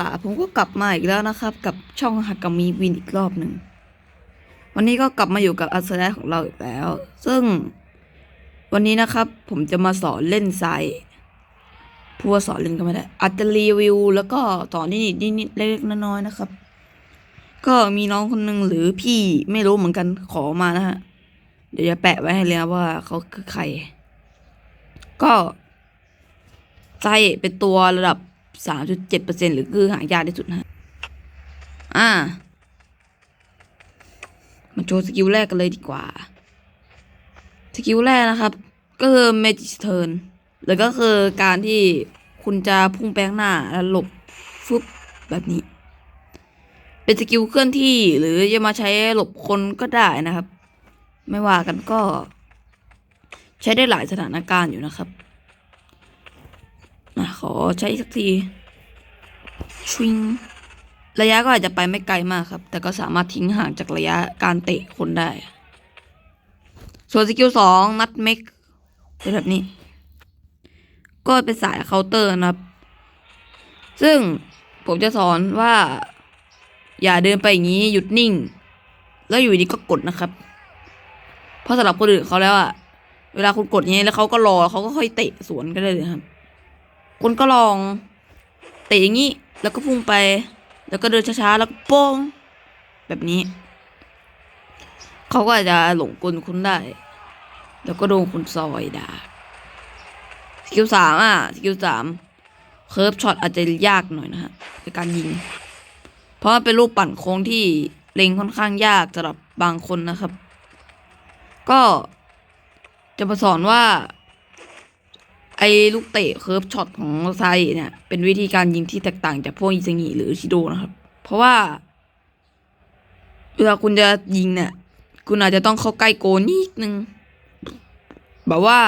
ล่ะผมก็กลับมาอีกแล้วนะครับ กับช่องฮักกามีวินอีกรอบหนึ่ง วันนี้ก็กลับมาอยู่กับอัสแลของเราอีกแล้ว ซึ่งวันนี้นะครับ ผมจะมาสอนเล่นไซพูดว่าสอนเล่นก็ไม่ได้อาจจะรีวิว แล้วก็สอนนิดๆนิดๆเล็กๆน้อยๆนะครับ ก็มีน้องคนหนึ่งหรือพี่ไม่รู้เหมือนกันขอมานะฮะเดี๋ยวจะแปะไว้ให้เลยนะว่าเขาคือใคร ก็ไส้เป็นตัวระดับ สามจุดเจ็ดเปอร์เซ็นหรือคือหายากที่สุดนะฮะอ่า มาโชว์สกิลแรกกันเลยดีกว่า สกิลแรกนะครับ ก็คือ Magic Turn หรือก็คือการที่คุณจะพุ่งแป้งหน้าแล้วหลบฟึบแบบนี้ เป็นสกิลเคลื่อนที่หรือจะมาใช้หลบคนก็ได้นะครับ ไม่ว่ากันก็ ใช้ได้หลายสถานการณ์อยู่นะครับ นะขอใช้สักทีชิงระยะก็อาจจะไปไม่ไกลมากครับ แต่ก็สามารถทิ้งห่างจากระยะการเตะคนได้ ส่วนสกิลสองนัดเมกเป็นแบบนี้ ก็เป็นสายเคาน์เตอร์นะครับ ซึ่งผมจะสอนว่า อย่าเดินไปอย่างนี้หยุดนิ่ง แล้วอยู่ดีก็กดนะครับ เพราะสำหรับคนอื่นเขาแล้วอะเวลาคุณกดอย่างนี้แล้วเขาก็รอเขาก็ค่อยเตะสวนก็ได้เลยครับ คุณก็ลองเตะอย่างนี้ แล้วก็พุ่งไป แล้วก็เดินช้าๆ แล้วก็โป้ง แบบนี้ เขาก็อาจจะหลงกลคุณได้ แล้วก็โดนคุณซอยด่าสกิลสามอะสกิลสามเคิร์ฟช็อตอาจจะยากหน่อยนะฮะในการยิง เพราะเป็นรูปปั่นโค้งที่เล็งค่อนข้างยากสำหรับบางคนนะครับ ก็จะมาสอนว่า ไอ้ลูกเตะเคิร์ฟช็อตของไซเนี่ย เป็นวิธีการยิงที่แตกต่างจากพวกอิซางิหรือชิโดนะครับ เพราะว่าเวลาคุณจะยิงเนี่ย คุณอาจจะต้องเข้าใกล้โกนิดนึงแบบว่า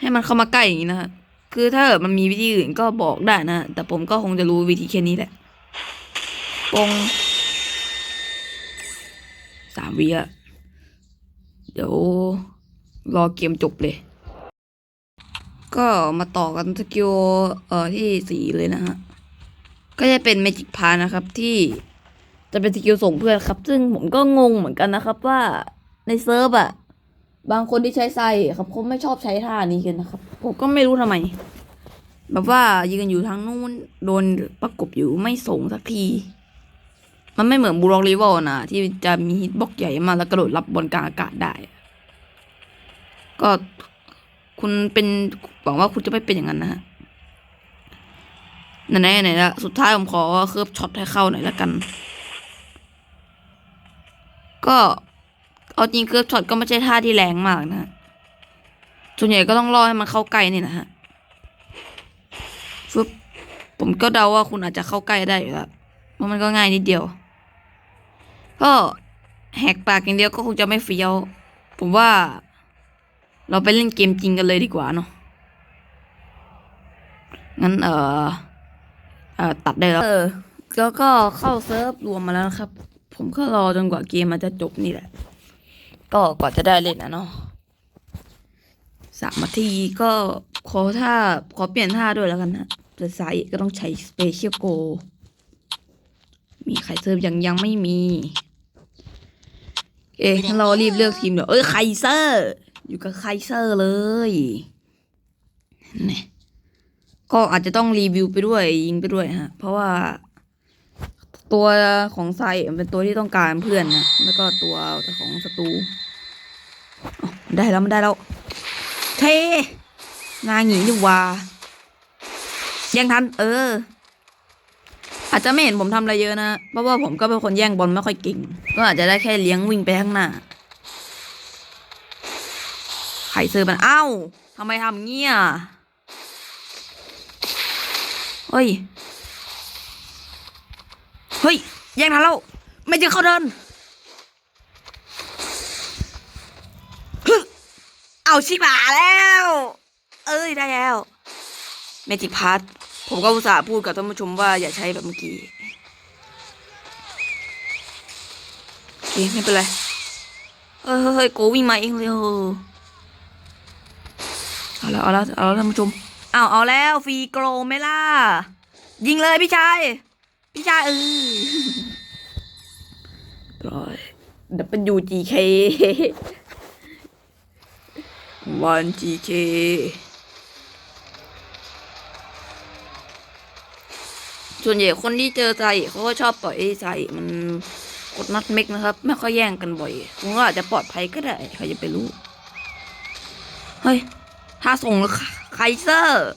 ให้มันเข้ามาใกล้อย่างนี้นะฮะคือถ้าเกิดมันมีวิธีอื่นก็บอกได้นะ แต่ผมก็คงจะรู้วิธีแค่นี้แหละปงสามวิอะเดี๋ยวรอเกมจบเลย ก็มาต่อกันสกิลเอ่อที่สี่เลยนะฮะ ก็จะเป็นเมจิกพานะครับที่จะเป็นสกิลส่งเพื่อนครับ ซึ่งผมก็งงเหมือนกันนะครับว่าในเซิร์ฟอะบางคนที่ใช้ไซครับเขาไม่ชอบใช้ท่านี้กันนะครับ ผมก็ไม่รู้ทำไม แบบว่ายืนอยู่ทางนู้นโดนประกบอยู่ไม่ส่งสักที มันไม่เหมือนบูร็อกริเวลนะที่จะมีฮิตบล็อกใหญ่มาแล้วกระโดดรับบอลกลางอากาศได้ ก็ คุณเป็นหวังว่าคุณจะไม่เป็นอย่างนั้นนะฮะไหนๆไหนละสุดท้ายผมขอเคิร์ฟช็อตให้เข้าหน่อยละกัน ก็เอาจริงเคิร์ฟช็อตก็ไม่ใช่ท่าที่แรงมากนะฮะส่วนใหญ่ก็ต้องรอให้มันเข้าใกล้นี่นะฮะฟึบผมก็เดาว่าคุณอาจจะเข้าใกล้ได้อยู่แล้วเพราะมันก็ง่ายนิดเดียว ก็แหกปากอย่างเดียวก็คงจะไม่เฟี้ยว ผมว่า เราไปเล่นเกมจริงกันเลยดีกว่าเนาะ งั้นเออเออตัดได้แล้ว เออ แล้วก็เข้าเซิร์ฟรวมมาแล้วนะครับ ผมก็รอจนกว่าเกมมันจะจบนี่แหละ ก็กว่าจะได้เล่นนะเนาะสามนาทีก็ขอท่าขอเปลี่ยนท่าด้วยแล้วกันนะแต่สายก็ต้องใช้สเปเชียลโก มีใครเซิร์ฟยังยังไม่มี เอ๊ะเรารีบเลือกทีมเดี๋ยวเอ้ยไคเซอร์ อยู่กับไคเซอร์เลยนี่ก็อาจจะต้องรีวิวไปด้วยยิงไปด้วยฮะ เพราะว่าตัวของไซเป็นตัวที่ต้องการเพื่อนนะแล้วก็ตัวของศัตรูได้แล้วมันได้แล้ว เทงานหนีดีกว่ายังทันเออ อาจจะไม่เห็นผมทำอะไรเยอะนะ เพราะว่าผมก็เป็นคนแย่งบอลไม่ค่อยเก่ง ก็อาจจะได้แค่เลี้ยงวิ่งไปข้างหน้า ข่เซอร์มันเอ้าทำไมทำเงี้ยเฮ้ย เฮ้ย แย่งทันแล้ว ไม่เจอเขาเดินฮึเอาชิบหาแล้ว เอ้ยได้แล้ว เมจิกพาร์ทผมก็อุตส่าห์พูดกับท่านผู้ชมว่าอย่าใช้แบบเมื่อกี้โอเคไม่เป็นไร เฮ้ยเฮ้ยเฮ้ยโกวิ่งมาเองเลย เอาแล้วเอาแล้วเอาแล้วท่านผู้ชมอ้าวเอาแล้วฟรีโกลไหมล่ะ ยิงเลยพี่ชาย พี่ชายเออร้อย WGK วัน GK ส่วนใหญ่คนที่เจอใจเขาก็ชอบปล่อยให้ใจมันกดนัดเมกนะครับ ไม่ค่อยแย่งกันบ่อยผมว่าอาจจะปลอดภัยก็ได้ใครจะไปรู้ เฮ้ย ถ้าส่งไคเซอร์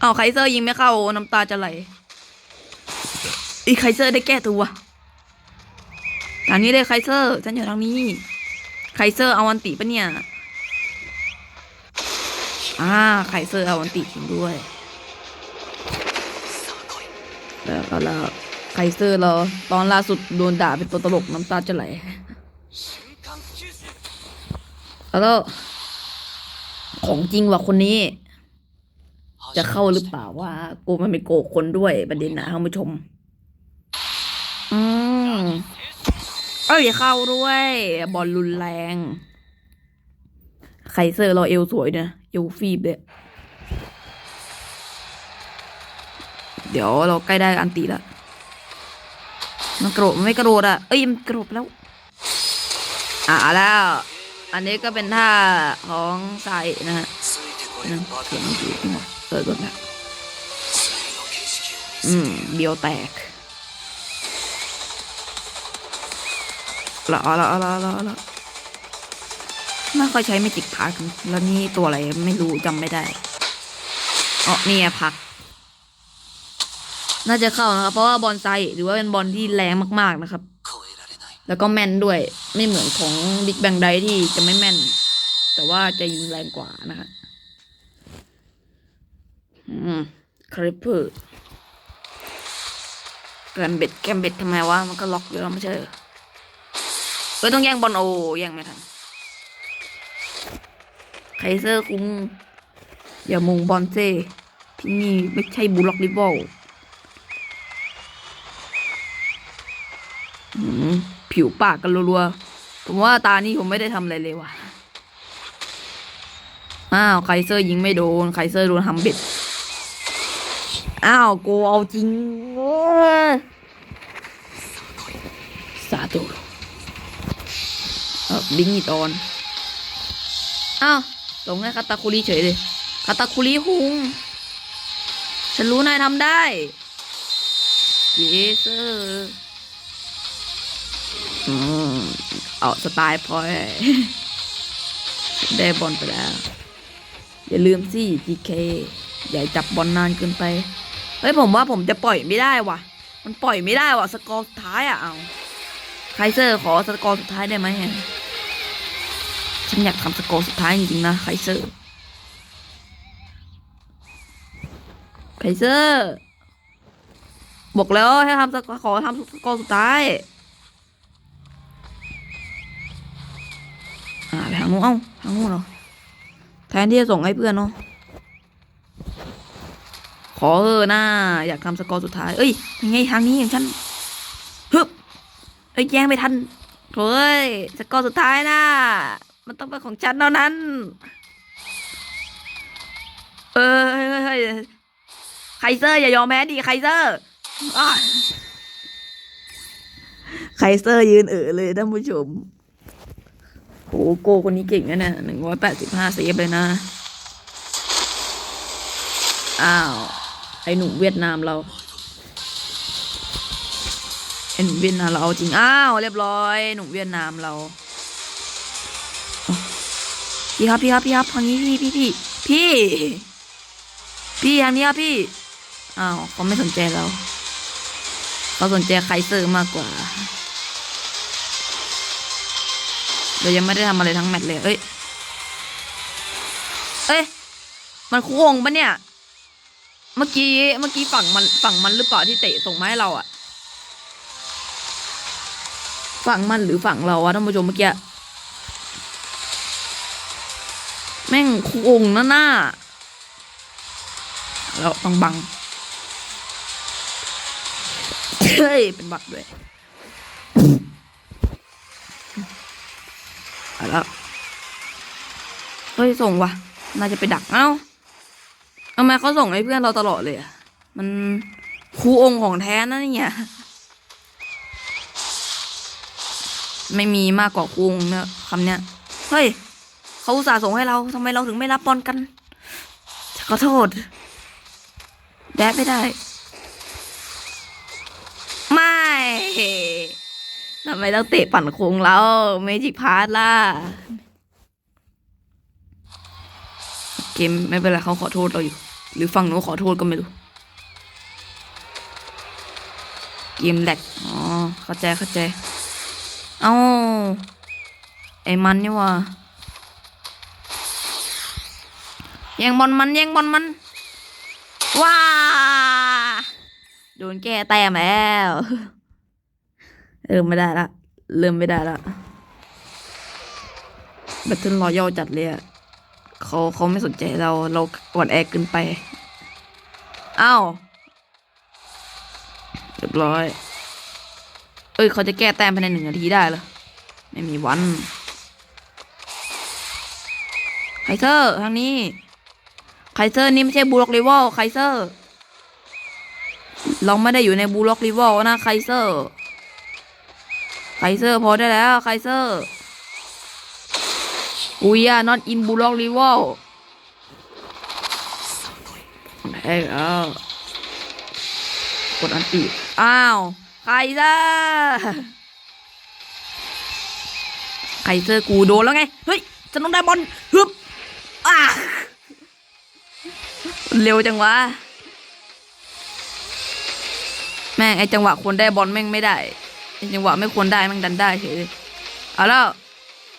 เอาไคเซอร์ยิงไม่เข้าน้ำตาจะไหลอีไคเซอร์ได้แก้ตัวทางนี้เลยไคเซอร์ฉันอยู่ทางนี้ไคเซอร์เอาวันติปะเนี่ยอ่าไคเซอร์เอาวันติทิ้งด้วยแล้วก็แล้วไคเซอร์เราตอนล่าสุดโดนด่าเป็นตัวตลกน้ำตาจะไหลแล้ว ของจริงว่ะคนนี้ จะเข้าหรือเปล่าว่าโกมันไปโกกคนด้วยประเด็นนะท่านผู้ชม อืมเอ้ยเข้าด้วย บอลรุนแรงไคเซอร์เราเอวสวยนะเอวฟีบเลยเดี๋ยวเราใกล้ได้อันตีละมันกระโดดมันไม่กระโดดอะ เอ้ยมันกระโดดไปแล้ว อ่าแล้ว อันนี้ก็เป็นท่าของไซนะฮะนะเสียงอยู่เปิดก่อนนะอืมเบียวแตกละละละละละละไม่ค่อยใช้ไม่จิกพักแล้วนี่ตัวอะไรไม่รู้จำไม่ได้อ๋อเนี่ยพัก น่าจะเข้านะครับ เพราะว่าบอลไซหรือว่าเป็นบอลที่แรงมาก ๆนะครับ แล้วก็แม่นด้วยไม่เหมือนของบิ๊กแบงไดที่จะไม่แม่น แต่ว่าจะยิงแรงกว่านะฮะอืมคริปเปอร์แกมเบ็ดแกมเบ็ดทำไมวะมันก็ล็อกอยู่แล้วไม่ใช่เอเอต้องแย่งบอลโอแย่งไม่ทันไคเซอร์คุ้งอย่ามุงบอลเซ่ที่นี่ไม่ใช่บูลล็อกริบอล อืม ผิวปากกันรัวๆ ผมว่าตานี่ผมไม่ได้ทำอะไรเลยว่ะ อ้าวไคเซอร์ยิงไม่โดนไคเซอร์โดนทำเบ็ด อ้าวโกเอาจริงสาธุออบิงอีตอน อ้าวส่งให้คาตาคุริเฉยเลยคาตาคุริหุง ฉันรู้นายทำได้ เยเซอร์ เอาสไตล์พอยได้บอลไปแล้ว อย่าลืมสิ GK อย่าจับบอลนานเกินไป เฮ้ยผมว่าผมจะปล่อยไม่ได้ว่ะ มันปล่อยไม่ได้ว่ะ สกอร์สุดท้ายอะเอาไคเซอร์ขอสกอร์สุดท้ายได้ไหมฉันอยากทำสกอร์สุดท้ายจริงๆนะไคเซอร์ไคเซอร์ บอกแล้วให้ทำสกอร์ขอทำสกอร์สุดท้าย อ่าไปทางนู้นเอ้าทางนู้นเหรอแทนที่จะส่งให้เพื่อนเนาะขอเออหน้าอยากทำสกอร์สุดท้าย เอ้ยยังไงทางนี้อย่างฉันฮึบเอ้ยแย่งไม่ทันเฮ้ยสกอร์สุดท้ายนะมันต้องเป็นของฉันเท่านั้น เออเฮ้ยเฮ้ยเฮ้ยไคเซอร์อย่ายอมแพ้ดิไคเซอร์ไคเซอร์ยืนเออเลยท่านผู้ชม โหโกคนนี้เก่งนะเนี่ยหนึ่งร้อยแปดสิบห้าเซฟเลยนะ อ้าว ไอหนุ่มเวียดนามเรา ไอหนุ่มเวียดนามเราเอาจริง อ้าว เรียบร้อย หนุ่มเวียดนามเรา พี่ครับพี่ครับพี่ครับทางนี้พี่พี่พี่พี่ พี่ทางนี้ครับพี่ อ้าวเขาไม่สนใจเราเขาสนใจไคเซอร์มากกว่า เรายังไม่ได้ทำอะไรทั้งแมตช์เลย เอ้ย เอ้ย มันโค้งปะเนี่ย เมื่อกี้ เมื่อกี้ฝั่งมัน ฝั่งมันหรือเปล่าที่เตะส่งมาให้เราอะฝั่งมันหรือฝั่งเราวะท่านผู้ชมเมื่อกี้ แม่งโค้งนะหน้าเราต้องบังเฮ้ย เป็นบัตรด้วย เอาแล้วเฮ้ยส่งวะน่าจะไปดักเอ้าทำไมเขาส่งให้เพื่อนเราตลอดเลยอะมันครูองค์ของแท้นะเนี่ยไม่มีมากกว่าครูองค์เนี่ยคำเนี้ยเฮ้ยเขาอุตส่าห์ส่งให้เราทำไมเราถึงไม่รับบอลกันขอโทษแดดไม่ได้ ไม่ ทำไมต้องเตะปั่นโค้งเราเมจิกพาร์ทล่ะ เกมไม่เป็นไรเขาขอโทษเราอยู่ หรือฝั่งหนูขอโทษก็ไม่รู้ เกมแหลกอ๋อ เข้าใจเข้าใจ เอ้า ไอ้มันนี่ว่าแย่งบอลมันแย่งบอลมัน ว้า โดนแก้แต้มแล้ว เออไม่ได้ละ เริ่มไม่ได้ละแบตเทิลรอยอจัดเลยอะเขาเขาไม่สนใจเราเราอ่อนแอเกินไปอ้าวเรียบร้อย เอ้ย เขาจะแก้แต้มภายในหนึ่งนาทีได้เหรอ ไม่มีวันไคเซอร์ทางนี้ไคเซอร์นี่ไม่ใช่บูล็อกริวอลไคเซอร์ เราไม่ได้อยู่ในบูล็อกริวอลนะไคเซอร์ ไคเซอร์พอได้แล้วไคเซอร์ We are not in Bullock Rival ได้แล้วกดอันติอ้าวไคเซอร์ไคเซอร์กูโดนแล้วไง เฮ้ยฉันต้องได้บอลฮึบอ่าเร็วจังวะ แม่งไอจังหวะควรได้บอลแม่งไม่ได้ จังหวะไม่ควรได้แม่งดันได้เฉยเลยเอาแล้ว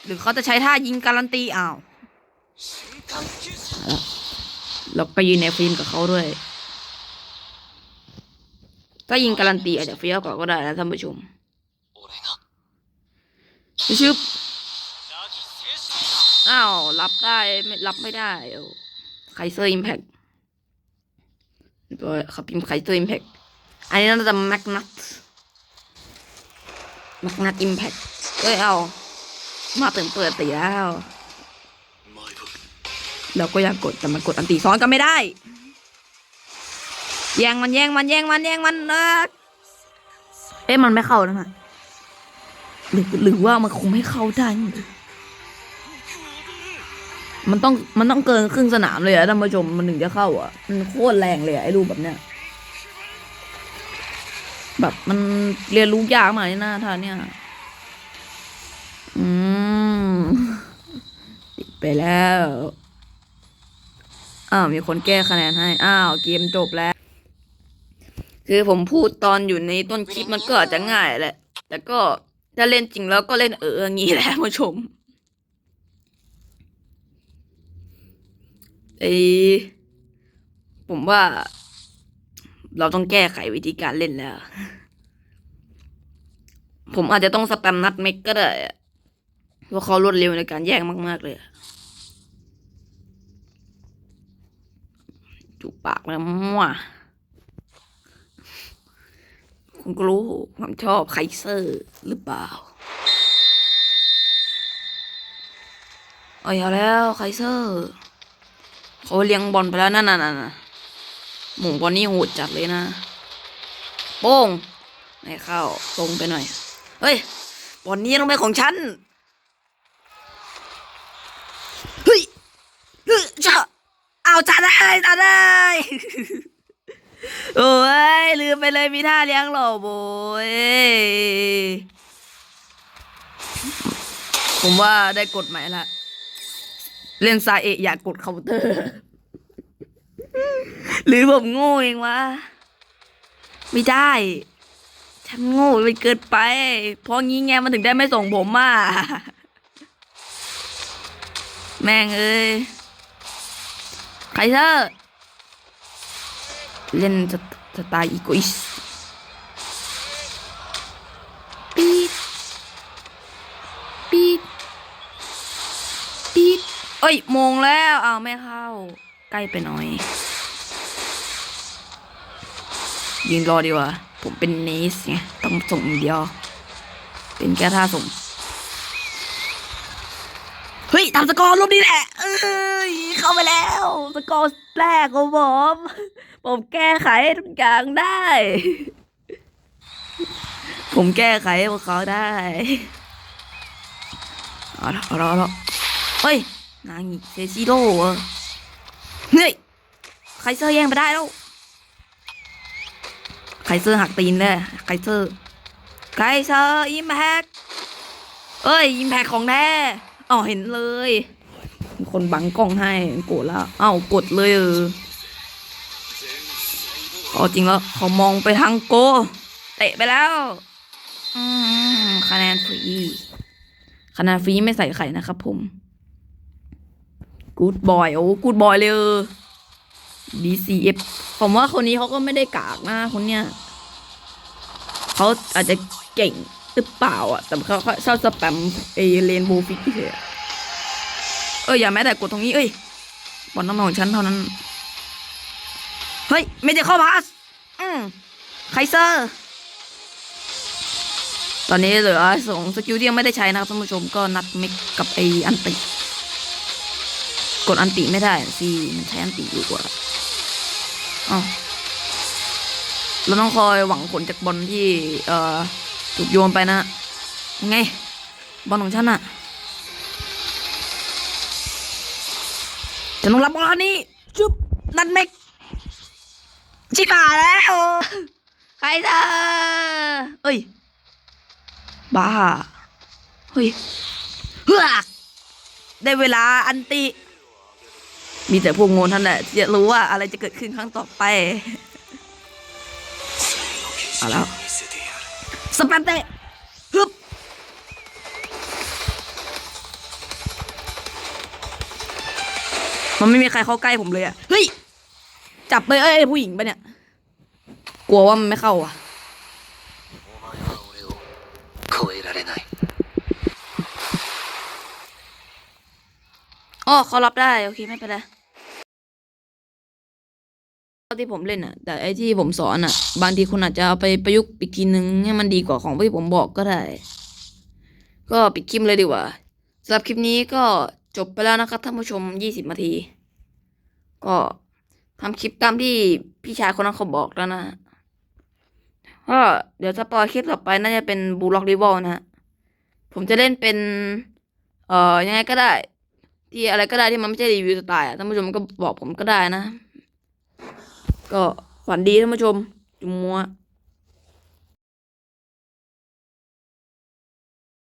หรือเขาจะใช้ท่ายิงการันตีอ้าวเอาละเราก็ยืนในฟิล์มกับเขาด้วย ถ้ายิงการันตีอาจจะเฟี้ยวกว่าก็ได้นะท่านผู้ชมชึบอ้าว รับได้ไม่รับไม่ได้เอาไคเซอร์อิมแพคตัวเขาพิมพ์ไคเซอร์อิมแพคอันนี้น่าจะแมกนัต มกนัตอิมแพคเอ้ยเอา มาเติมเปิดตีแล้ว เราก็อยากกดแต่มันกดอันตีซ้อนกันไม่ได้ แย่งมันแย่งมันแย่งมันแย่งมันเออเอ๊ะมันไม่เข้านะฮะหรือหรือว่ามันคงไม่เข้าได้ มันต้องมันต้องเกินครึ่งสนามเลยอะท่านผู้ชมมันถึงจะเข้าอะมันโคตรแรงเลยอะไอ้รูปแบบเนี้ย แบบมันเรียนรู้ยากมากเลยนะท่านเนี่ย อืมติดไปแล้ว อ้าว มีคนแก้คะแนนให้ อ้าว เกมจบแล้ว คือผมพูดตอนอยู่ในต้นคลิปมันก็อาจจะง่ายแหละ แต่ก็ถ้าเล่นจริงแล้วก็เล่นเอออย่างงี้แหละผู้ชมไอผมว่า เราต้องแก้ไขวิธีการเล่นแล้ว ผมอาจจะต้องสแปมนัดเมกก็ได้เพราะเขารวดเร็วในการแย่งมาก ๆ เลยจุปากแล้วมั่วคุณก็รู้ความชอบไคเซอร์หรือเปล่าเอาอย่าแล้วไคเซอร์เขาเลี้ยงบอลไปแล้วนั่นน่ะน่น่ะ หมูบอลนี่โหดจัดเลยนะ โป้งไม่เข้าตรงไปหน่อย เฮ้ย บอลนี้ต้องเป็นของฉัน เฮ้ยเฮ้ยจะเอาจะได้จะได้ โอ้ย ลืมไปเลยมีท่าเลี้ยงหล่อโบยผมว่าได้กดใหม่ละ เล่นซาเอะอยากกดเคาน์เตอร์ หรือผมโง่เองวะ ไม่ได้ ฉันโง่ไปเกินไป เพราะงี้ไงมันถึงได้ไม่ส่งผมมาแม่งเอ้ยใครเธอเล่นสไตสไตล์อีโกอิสปีดปีดปีดเอ้ยโมงแล้วอ้าวไม่เข้า ใกล้ไปหน่อย ยืนรอดีกว่า ผมเป็นเนสไงต้องส่งอย่างเดียว เป็นแค่ท่าส่ง เฮ้ยทำสกอร์รูปนี้แหละเอยเข้าไปแล้ว สกอร์แรกของผมผมแก้ไขทุกอย่างได้ ผมแก้ไขพวกเขาได้เอาละเอาละเอาละเฮ้ยนางเซซิโร่เห้ยไครเซอร์แย่งไปได้แล้ว ไคเซอร์หักตีนเลยไคเซอร์ไคเซอร์อิมแพกเอ้ยอิมแพกของแท้อ๋อเห็นเลย คนบังกล้องให้โกรธแล้วเอ้ากดเลยเออเอาจริงแล้วเขามองไปทางโก เตะไปแล้วคะแนนฟรีคะแนนฟรีไม่ใส่ไข่นะครับผมกูดบอยโอ้กูดบอยเลยเออ DCF ผมว่าคนนี้เขาก็ไม่ได้กากนะคนเนี้ยเขาอาจจะเก่งหรือเปล่าอะ แต่เขาเขาชอบสแปมเอเลนโบฟิกเฉยเอ้ยอย่าแม้แต่กดตรงนี้ เอ้ยบอลน้ำมันของฉันเท่านั้น เฮ้ย ไม่ได้เข้าพาสอืมไคเซอร์ ตอนนี้เหลือสองสกิลที่ยังไม่ได้ใช้นะครับท่านผู้ชมก็นัดเมกกับไออันติ กดอันติไม่ได้สิมันใช้อันติอยู่กว่าอ๋อเราต้องคอยหวังผลจากบอลที่ เอ่อ ถูกโยนไปนะไง บอลของฉันอะฉันต้องรับบอลนี้จุ๊บนัดเมกชิบหาแล้วใครเธอเอ้ย บ้า เฮ้ยเฮือกได้เวลาอันติ มีแต่พวกงูท่านแหละจะรู้ว่าอะไรจะเกิดขึ้นครั้งต่อไปเอาแล้วสปันเตะฮึบมันไม่มีใครเข้าใกล้ผมเลยอะเฮ้ย จับไปเอ้ยผู้หญิงปะเนี่ย กลัวว่ามันไม่เข้าอะอ๋อเขารับได้ โอเค ไม่เป็นไร ที่ผมเล่นอะ แต่ไอที่ผมสอนอะ บางทีคุณอาจจะเอาไปประยุกต์อีกทีนึงให้มันดีกว่าของที่ผมบอกก็ได้ ก็ปิดคลิปเลยดีกว่าสำหรับคลิปนี้ก็จบไปแล้วนะครับท่านผู้ชมยี่สิบนาที ก็ทำคลิปตามที่พี่ชายคนนั้นเขาบอกแล้วนะก็เดี๋ยวสปอยคลิปต่อไปน่าจะเป็นบูล็อกริวอลนะฮะผมจะเล่นเป็น เอ่อยังไงก็ได้ ที่อะไรก็ได้ที่มันไม่ใช่รีวิวสไตล์อะท่านผู้ชมก็บอกผมก็ได้นะ ก็ฝันดีท่านผู้ชมจุมมัว